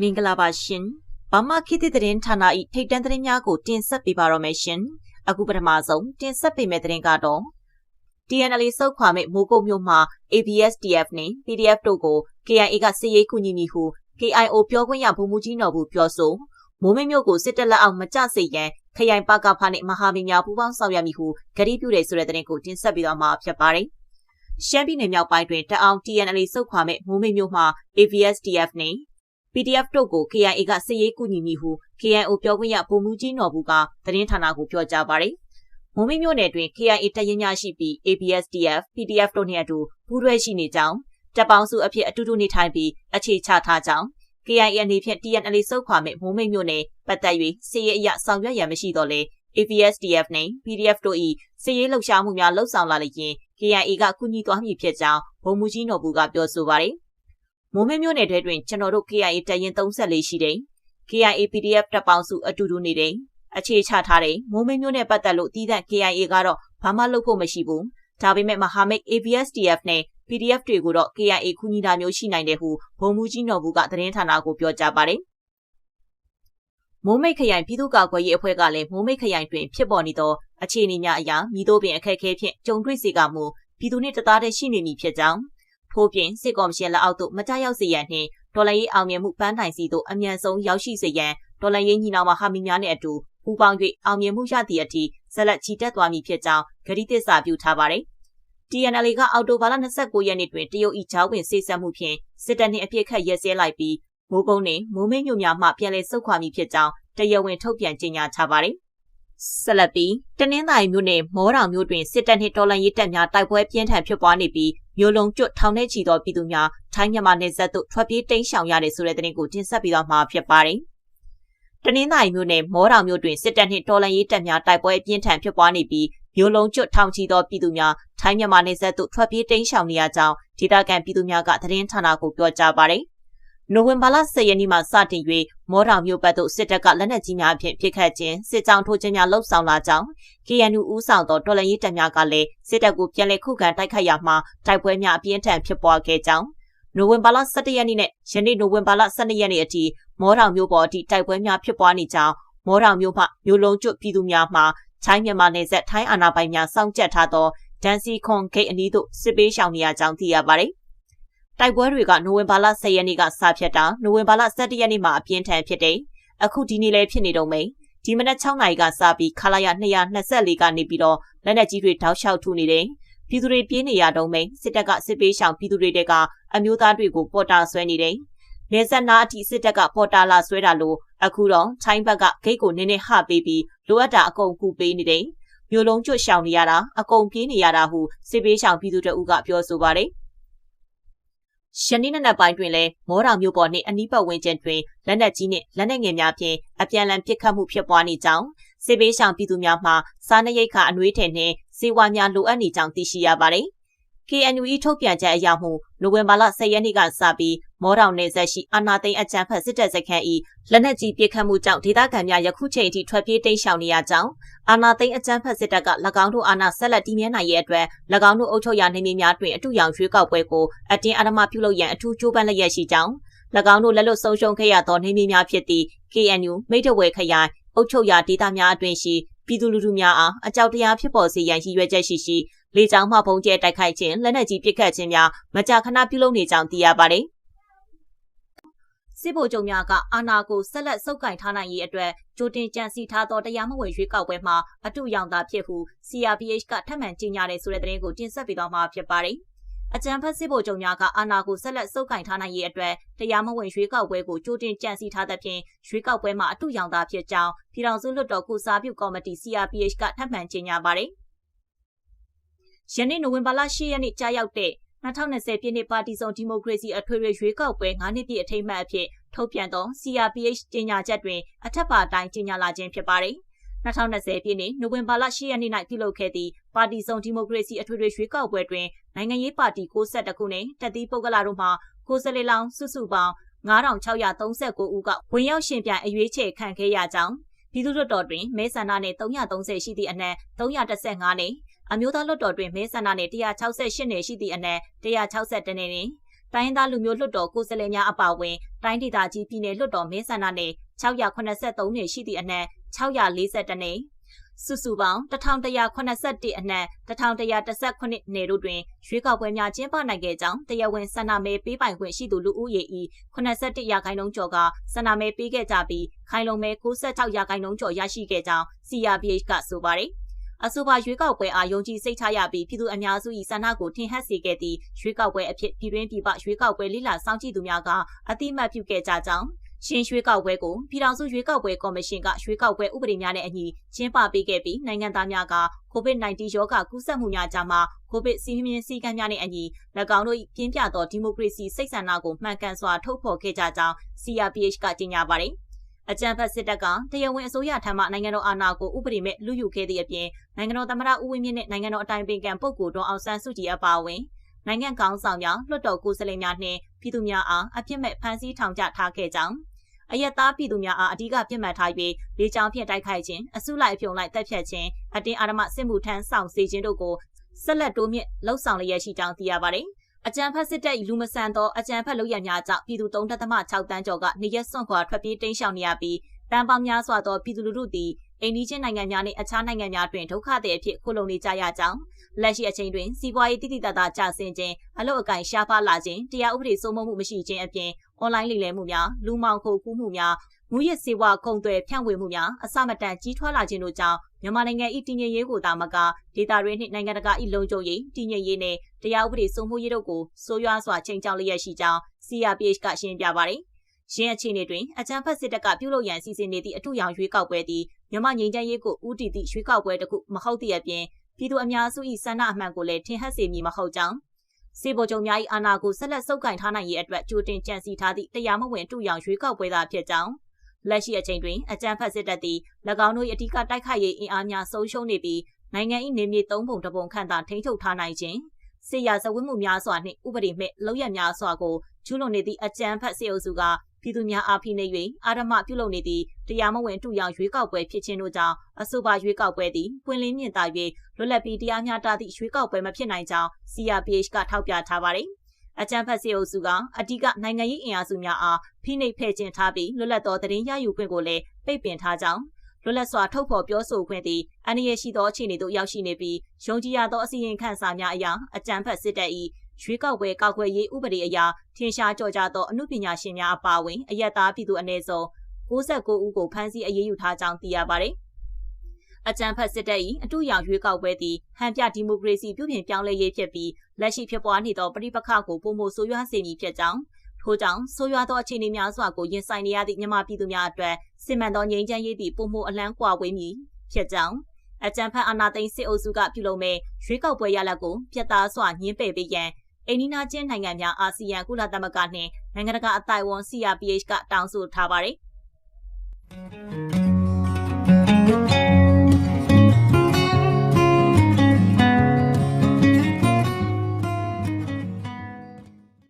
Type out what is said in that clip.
မင်္ဂလာပါရှင်ဘာမခေတ်သစ်သတင်းဌာန၏ထိတ်တန့်သတင်းများကိုတင်ဆက်ပေးပါတော့မယ်ရှင်အခုပထမဆုံးတင်ဆက်ပေးမယ့်သတင်းကတော့ TNL စုတ်ခွာမဲ့မိုးကုတ်မြို့မှာ ABSDF နဲ့ PDF တို့ကို KIA ကစစ်ရေးကူညီမိဟု KIO ပြောခွင့်ရဗိုလ်မှူးကြီးနော်ဘူးပြောဆိုမိုးမင်းမြို့ကိုစစ်တပ်လက်အောက်မကျစေရန်ခရိုင်ပကဖာနဲ့မဟာမင်းများပူးပေါင်းဆောင်ရွက်မိဟုကြတိပြုတယ်ဆိုတဲ့သတင်းကိုတင်ဆက်ပေးတော့မှာဖြစ်ပါတယ်ရှမ်းပြည်နယ်မြောက်ပိုင်းတွင်တအောင် TNL စုတ်ခွာမဲ့မိုးမင်းမြို့မှာ ABSDF နဲ့ PDF တို့ကို KIA ကစစ်ရေးကူညီမိဟု KIO ပြောခွင့်ရဗိုလ်မှူးကြီးနော်ဘူးကသတင်းဌာနကိုပြောကြားပါတယ်။မုံမင်းမြို့နယ်တွင် KIA တရင်များရှိပြီး ABSDF, PDF တို့နှင့်အတူပူးတွဲရှိနေကြောင်းတပ်ပေါင်းစုအဖြစ်အတူတူနေထိုင်ပြီးအခြေချထားကြောင်း KIA အနေဖြင့် TNL စုတ်ခွာမဲ့မုံမိတ်မြို့နယ်ပတ်သက်၍စစ်ရေးအရဆောင်ရွက်ရန်မရှိတော့လေ ABSDF နဲ့ PDF တို့၏စစ်ရေးလှုပ်ရှားမှုများလှုပ်ဆောင်လာလျင် KIA ကကူညီသွားမည်ဖြစ်ကြောင်းဗိုလ်မှူးကြီးနော်ဘူးကပြောဆိုပါတယ်။ မိုးမင်းမြို့နယ်ထဲတွင်ကျွန်တော်တို့ KIA တရင်34ရှိတယ် KIA PDF တပ်ပေါင်းစုအတူတူနေတယ်အခြေချထားတယ်မိုးမင်းမျိုးနဲ့ပတ်သက်လို့တီးသန့် KIA ကတော့ဘာမှလုပ်ဖို့မရှိဘူးဒါပေမဲ့မဟာမိတ် ABSDF နဲ့ PDF တွေကိုတော့ KIA ကူညီတာမျိုးရှိနိုင်တယ်ဟုဗိုလ်မှူးကြီးနော်ဘူးကသတင်းဌာနကိုပြောကြားပါတယ်မိုးမိတ်ခရိုင်ပြည်သူ့ကာကွယ်ရေးအဖွဲ့ကလည်းမိုးမိတ်ခရိုင်တွင်ဖြစ်ပေါ်နေသောအခြေအနေများအရာမိတို့ပင်အခက်အခဲဖြင့်ကြုံတွေ့စေကမူပြည်သူနှင့်တသားတည်းရှိနေမည်ဖြစ်ကြောင်း ထို့ပြင်စစ်ကော်မရှင်လက်အောက်သို့မကြရောက်စေရန်နှင့်ဒေါ်လာရေးအောင်မြင်မှုပန်းတိုင်စီသို့အမြန်ဆုံးရောက်ရှိစေရန်ဒေါ်လာရေးညီနောင်မဟာမိများနှင့်အတူပူးပေါင်း၍အောင်မြင်မှုရသည့်အထိဆက်လက်ချီတက်သွားမည်ဖြစ်ကြောင်းဂရီသစ္စာပြုထားပါတယ်။ TNL ကအော်တိုဘာလ29ရက်နေ့တွင်တရုတ်၏ဂျောင်းဝင်စေဆက်မှုဖြင့်စစ်တပ်နှင့်အပြစ်ခတ်ရက်စဲလိုက်ပြီးမိုးကုန်းနှင့်မိုးမင်းမြို့များမှပြန်လည်ဆုတ်ခွာမည်ဖြစ်ကြောင်းတရားဝင်ထုတ်ပြန်ကြေညာထားပါတယ်။ ဆက်လက်ပြီးတနင်္သာရီမြို့နယ်မောတောင်မြို့တွင်စစ်တပ်နှင့်တော်လှန်ရေးတပ်များတိုက်ပွဲပြင်းထန်ဖြစ်ပွားနေပြီးမြို့လုံးကျွတ်ထောင်ထဲချီသောပြည်သူများထိုင်းမြန်မာနယ်စပ်သို့ထွက်ပြေးတိမ်းရှောင်ရတယ်ဆိုတဲ့သတင်းကိုတင်ဆက်ပြီးတော့မှာဖြစ်ပါတယ်။တနင်္သာရီမြို့နယ်မောတောင်မြို့တွင်စစ်တပ်နှင့်တော်လှန်ရေးတပ်များတိုက်ပွဲအပြင်းထန်ဖြစ်ပွားနေပြီးမြို့လုံးကျွတ်ထောင်ချီသောပြည်သူများထိုင်းမြန်မာနယ်စပ်သို့ထွက်ပြေးတိမ်းရှောင်နေရကြောင်းဒေသခံပြည်သူများကသတင်းဌာနကိုပြောကြားပါတယ်။ နိုဝင်ဘာလ10ရက်နေ့မှစတင်၍မောတောင်မြို့ဘက်သို့စစ်တပ်ကလက်နက်ကြီးများဖြင့်ပစ်ခတ်ခြင်းစစ်ကြောင်းထိုးခြင်းများလှုပ်ဆောင်လာကြောင်း KNU ဦးဆောင်သောတော်လှန်ရေးတပ်များကလည်းစစ်တပ်ကိုပြန်လည်ခုခံတိုက်ခိုက်ရမှာတိုက်ပွဲများအပြင်းထန်ဖြစ်ပွားခဲ့ကြောင်းနိုဝင်ဘာလ17ရက်နေ့နဲ့ယနေ့နိုဝင်ဘာလ12ရက်နေ့အထိမောထောင်မြို့ပေါ်အထိတိုက်ပွဲများဖြစ်ပွားနေကြောင်းမောထောင်မြို့မှမြို့လုံးကျွတ်ပြည်သူများမှချိုင်းမြန်မာနယ်စပ်ထိုင်းအာဏာပိုင်များစောင့်ကြပ်ထားသောဒန်စီခွန်ဂိတ်အနီးသို့စစ်ပေးရှောင်နေရကြောင်းသိရပါတယ်။ တိုက်ပွဲတွေကနိုဝင်ဘာလ10ရက်နေ့ကစဖြစ်တာနိုဝင်ဘာလ17ရက်နေ့မှာအပြင်းထန်ဖြစ်တယ်။အခုဒီနေ့လည်းဖြစ်နေတော့မယ်။ဒီမနက်6နာရီကစပြီးခလာရ224ကနေပြီးတော့လက်နက်ကြီးတွေတောက်လျှောက်ထုနေတယ်။ပြည်သူတွေပြေးနေရတော့မယ်စစ်တပ်ကစစ်ပေးရှောင်ပြည်သူတွေကအမျိုးသားတွေကိုပေါ်တာဆွဲနေတယ်နေဆက်နာအထိစစ်တပ်ကပေါ်တာလာဆွဲတာလို့အခုတော့ထိုင်းဘက်ကဂိတ်ကိုနည်းနည်းဟပေးပြီးလိုအပ်တာအကုန်ကူပေးနေတယ်မျိုးလုံးကျွတ်ရှောင်နေရတာအကုန်ပြေးနေရတာဟုစစ်ပေးရှောင်ပြည်သူတအုပ်ကပြောဆိုပါတယ် ရှနေ့နံနက်ပိုင်းတွင်လည်းမောတော်မျိုးပေါ်နှင့်အနီးပတ်ဝန်းကျင်တွင်လက်နက်ကြီးနှင့်လက်နက်ငယ်များဖြင့်အပြန်အလှန်ပစ်ခတ်မှုဖြစ်ပွားနေကြောင်းစစ်ပေးရှောင်ပြည်သူများမှစားနပ်ရိက္ခာအနှွေးထည်နှင့်စေဝါများလိုအပ်နေကြောင်းသိရှိရပါတယ်။ KNU ထုတ်ပြန်ချက်အရမှုနိုဝင်ဘာလ10ရက်နေ့ကစပြီးမောတောင်နယ်ဆက်ရှိအာနာသိန်းအကြံဖက်စစ်တပ်စခန်းဤလက်နက်ကြီးပစ်ခတ်မှုကြောင့်ဒေသခံများယခုချိန်ထိထွက်ပြေးတိမ်းရှောင်နေရကြောင်းအာနာသိန်းအကြံဖက်စစ်တပ်က၎င်းတို့အာဏာဆက်လက်တည်မြဲနိုင်ရဲ့အတွက်၎င်းတို့အုပ်ချုပ်ရာနေမြေများတွင်အတူရောင်ရွှေးကောက်ပွဲကိုအတင်းအဓမ္မပြုလုပ်ရန်အထူးကြိုးပမ်းလျက်ရှိကြောင်း၎င်းတို့လက်လွတ်ဆုံးရှုံးခဲ့ရသောနေမြေများဖြစ်သည့် KNU မိတ်တဝဲခရိုင်အုပ်ချုပ်ရာဒေသများအတွင်ရှိပြည်သူလူထုများအားအကြောက်တရားဖြစ်ပေါ်စေရန်ရည်ရွယ်ချက်ရှိရှိ လေကြောင်းမှပုံကျဲတိုက်ခိုက်ခြင်းလက်နက်ကြီးပစ်ခတ်ခြင်းများမကြာခဏပြုလုပ်နေကြောင်းသိရပါတယ်။စစ်ဗိုလ်ချုပ်များကအာဏာကိုဆက်လက်ဆုပ်ကိုင်ထားနိုင်ရေးအတွက်ကြိုတင်ကြံစည်ထားသောတရားမဝင်ရွေးကောက်ပွဲမှာအတူရောင်သာဖြစ်ဟု CRPH ကထပ်မံကြေညာတယ်ဆိုတဲ့သတင်းကိုတင်ဆက်ပေးသွားမှာဖြစ်ပါတယ်။အကြံဖက်စစ်ဗိုလ်ချုပ်များကအာဏာကိုဆက်လက်ဆုပ်ကိုင်ထားနိုင်ရေးအတွက်တရားမဝင်ရွေးကောက်ပွဲကိုကြိုတင်ကြံစည်ထားသဖြင့်ရွေးကောက်ပွဲမှာအတူရောင်သာဖြစ်ကြောင်းပြည်ထောင်စုလွှတ်တော်ကုစားပြုကော်မတီ CRPH ကထပ်မံကြေညာပါတယ်။ ယနေ့နိုဝင်ဘာလ10ရက်နေ့ကြာရောက်တဲ့2020ပြည့်နှစ်ပါတီစုံဒီမိုကရေစီအထွေထွေရွေးကောက်ပွဲ9နှစ်ပြည့်အထိမ်းအမှတ်အဖြစ်ထုတ်ပြန်သော CRPH ကြေညာချက်တွင်အထက်ပါအတိုင်းကြေညာလာခြင်းဖြစ်ပါတယ်။2020ပြည့်နှစ်နိုဝင်ဘာလ10ရက်နေ့၌ပြုလုပ်ခဲ့သည့်ပါတီစုံဒီမိုကရေစီအထွေထွေရွေးကောက်ပွဲတွင်နိုင်ငံရေးပါတီ62ခုနှင့်တက်သီးပုဂ္ဂလတို့မှကိုယ်စားလှယ်လောင်းစုစုပေါင်း9639ဦးကဝင်ရောက်ရှင်ပြိုင်အရွေးချယ်ခံခဲ့ရကြောင်းပြည်သူ့လွှတ်တော်တွင်မဲဆန္ဒနယ်330ရှိသည့်အနက်315နှင့် အမျိုးသားလွှတ်တော်တွင်မဲဆန္ဒနယ်168နယ်ရှိသည့်အနက်162နယ်နှင့်တိုင်းသားလူမျိုးလွှတ်တော်ကိုယ်စားလှယ်များအပါအဝင်တိုင်းဒေသကြီးပြည်နယ်လွှတ်တော်မဲဆန္ဒနယ်683နေရှိသည့်အနက်642နေစုစုပေါင်း1181အနက်1119နေတို့တွင်ရွေးကောက်ပွဲများကျင်းပနိုင်ခဲ့ကြောင်းတရားဝင်ဆန္ဒမဲပေးပိုင်ခွင့်ရှိသူလူဦးရေ၏81ရာခိုင်နှုန်းကျော်ကဆန္ဒမဲပေးခဲ့ကြပြီးခိုင်လုံမဲ96ရာခိုင်နှုန်းကျော်ရရှိခဲ့ကြောင်း CRPH ကဆိုပါတယ် အဆိုပါရွေးကောက်ပွဲအားယုံကြည်စိတ်ချရပြီးပြည်သူအများစု၏ဆန္ဒကိုထင်ဟပ်စေခဲ့သည့်ရွေးကောက်ပွဲအဖြစ်ပြည်တွင်းပြည်ပရွေးကောက်ပွဲလိလာစောင့်ကြည့်သူများကအတိမတ်ပြုခဲ့ကြကြောင်းရှင်းရွှေကောက်ပွဲကိုပြည်ထောင်စုရွေးကောက်ပွဲကော်မရှင်ကရွေးကောက်ပွဲဥပဒေများနဲ့အညီကျင်းပပေးခဲ့ပြီးနိုင်ငံသားများက COVID-19 ရောဂါကူးစက်မှုများကြားမှာ COVID စီးမြင်စည်းကမ်းများနဲ့အညီ၎င်းတို့ပြင်းပြသောဒီမိုကရေစီစိတ်ဆန္ဒကိုမှန်ကန်စွာထုတ်ဖော်ခဲ့ကြကြောင်း CRPH ကကြေညာပါတယ်။ အကြံဖက်စစ်တပ်ကတရားဝင်အစိုးရထံမှနိုင်ငံတော်အာဏာကိုဥပဒေမဲ့လူယူခဲ့သည့်အပြင်နိုင်ငံတော်သမ္မတဦးဝင်းမြင့်နဲ့နိုင်ငံတော်အတိုင်ပင်ခံပုဂ္ဂိုလ်ဒေါအောင်ဆန်းစုကြည်အပါအဝင်နိုင်ငံကောင်းဆောင်များလွှတ်တော်ကိုယ်စားလှယ်များနှင့်ပြည်သူများအားအပြစ်မဲ့ဖမ်းဆီးထောင်ချထားခဲ့ကြောင်းအယက်သားပြည်သူများအားအဓိကပြစ်မှတ်ထား၍လေကြောင်းဖြင့်တိုက်ခိုက်ခြင်းအစုလိုက်အပြုံလိုက်တပ်ဖြတ်ခြင်းအတင်းအာဓမစစ်မှုထမ်းဆောင်စေခြင်းတို့ကိုဆက်လက်တိုးမြင့်လှုပ်ဆောင်လျက်ရှိကြောင်းသိရပါတယ်။ အကြံဖက်စစ်တပ်၏လူမဆန်သောအကြံဖက်လုပ်ရများကြောင့်ပြည်သူ3.6တန်းကျော်ကနေရက်စွန့်ခွာထွက်ပြေးတိမ်းရှောင်နေရပြီးတန်ပေါင်းများစွာသောပြည်သူလူထုသည်အိန္ဒိချင်းနိုင်ငံများနှင့်အခြားနိုင်ငံများတွင်ဒုက္ခသည်အဖြစ်ခုလုံနေကြရကြောင်းလက်ရှိအချိန်တွင်စီးပွားရေးတိတိတတ်တာကျဆင်းခြင်းအလုတ်အကင်ရှားပါလာခြင်းတရားဥပဒေစိုးမိုးမှုမရှိခြင်းအပြင်အွန်လိုင်းလိမ်လည်မှုများလူမောင်ခိုကူးမှုများ မူရစ်စေဝါကုံသွဲဖြန့်ဝေမှုများအစမတန်ကြီးထွားလာခြင်းတို့ကြောင့်မြန်မာနိုင်ငံ၏တည်ငြိမ်ရေးကိုသာမကဒေသတွင်းနှင့်နိုင်ငံတကာ၏လုံခြုံရေးတည်ငြိမ်ရေးနှင့်တရားဥပဒေစိုးမိုးရေးတို့ကိုဆိုးရွားစွာချိန်ချောက်လျက်ရှိကြောင်း CRPH ကရှင်းပြပါတယ်။ရင်းအခြေအနေတွင်အကြံဖက်စစ်တပ်ကပြုလုပ်ရန်စီစဉ်နေသည့်အထူးရောင်ရွေးကောက်ပွဲသည်မြန်မာငြိမ်းချမ်းရေးကိုဦးတည်သည့်ရွေးကောက်ပွဲတစ်ခုမဟုတ်သည့်အပြင်ပြည်သူအများစု၏ဆန္ဒအမှန်ကိုလည်းထင်ဟပ်စေမည်မဟုတ်ကြောင်းစေဗိုလ်ချုပ်များ၏အာဏာကိုဆက်လက်ဆုပ်ကိုင်ထားနိုင်ရေးအတွက်ကြိုတင်ကြံစည်ထားသည့်တရားမဝင်တူရောင်ရွေးကောက်ပွဲသာဖြစ်ကြောင်း လက်ရှိအချိန်တွင်အကြံဖက်စစ်တပ်သည်၎င်းတို့၏အဓိကတိုက်ခိုက်ရေးအင်အားများဆုံးရှုံးနေပြီးနိုင်ငံ၏နေမြေသုံးပုံတစ်ပုံခန့်သာထိန်းချုပ်ထားနိုင်ခြင်းစေရဇဝတ်မှုများစွာနှင့်ဥပဒေမဲ့လောက်ရများစွာကိုကျူးလွန်နေသည့်အကြမ်းဖက်စေအုပ်စုကပြည်သူများအားဖိနှိပ်၍အာဓမပြုလုပ်နေသည့်တရားမဝင်တူရောင်ရွေးကောက်ပွဲဖြစ်ခြင်းတို့ကြောင့်အဆိုပါရွေးကောက်ပွဲသည်ပွင့်လင်းမြင်သာ၍လွတ်လပ်ပြီးတရားမျှတသည့်ရွေးကောက်ပွဲမဖြစ်နိုင်ကြောင်း CRPH ကထောက်ပြထားပါတယ်။ အကြံဖက်စေအုပ်စုကအဓိကနိုင်ငံရေးအင်အားစုများအားဖိနှိပ်ဖဲ့ကျင်ထားပြီးလွတ်လပ်သောသတင်းရယူခွင့်ကိုလည်းပိတ်ပင်ထားကြောင်းလွတ်လပ်စွာထုတ်ဖော်ပြောဆိုခွင့်သည်အန္တရာယ်ရှိသောအခြေအနေသို့ရောက်ရှိနေပြီးယုံကြည်ရသောအစီရင်ခံစာများအရာအကြံဖက်စစ်တပ်၏ရွေးကောက်ပွဲကောက်ွယ်ရေးဥပဒေအရထင်ရှားကြော်ကြားသောအမှုပညာရှင်များအပါအဝင်အယက်သားပြည်သူအနည်းဆုံး69ဦးကိုဖမ်းဆီးအရေးယူထားကြောင်းသိရပါတယ်။ အကြံဖက်စစ်တပ်၏အတူရောင်ရွေးကောက်ပွဲသည်ဟန်ပြဒီမိုကရေစီပြုပြင်ပြောင်းလဲရေးဖြစ်ပြီးလက်ရှိဖြစ်ပွားနေသောပဋိပက္ခကိုပုံမိုဆိုးရွားစေမည်ဖြစ်ကြောင်းထို့ကြောင့်ဆိုးရွားသောအခြေအနေများစွာကိုရင်ဆိုင်နေရသည့်မြန်မာပြည်သူများအတွက်စစ်မှန်သောငြိမ်းချမ်းရေးသည့်ပုံမိုအလန်းကွာဝေးမည်ဖြစ်ကြောင်းအကြံဖက်အာဏာသိမ်းစစ်အုပ်စုကပြုလုပ်မဲ့ရွေးကောက်ပွဲရလဒ်ကိုပြတ်သားစွာညှင်းပယ်ပေးရန်အိန္ဒိနာချင်းနိုင်ငံများအာဆီယံကုလသမဂ္ဂနှင့်နိုင်ငံတကာအသိုက်အဝန်း CRPH ကတောင်းဆိုထားပါတယ်။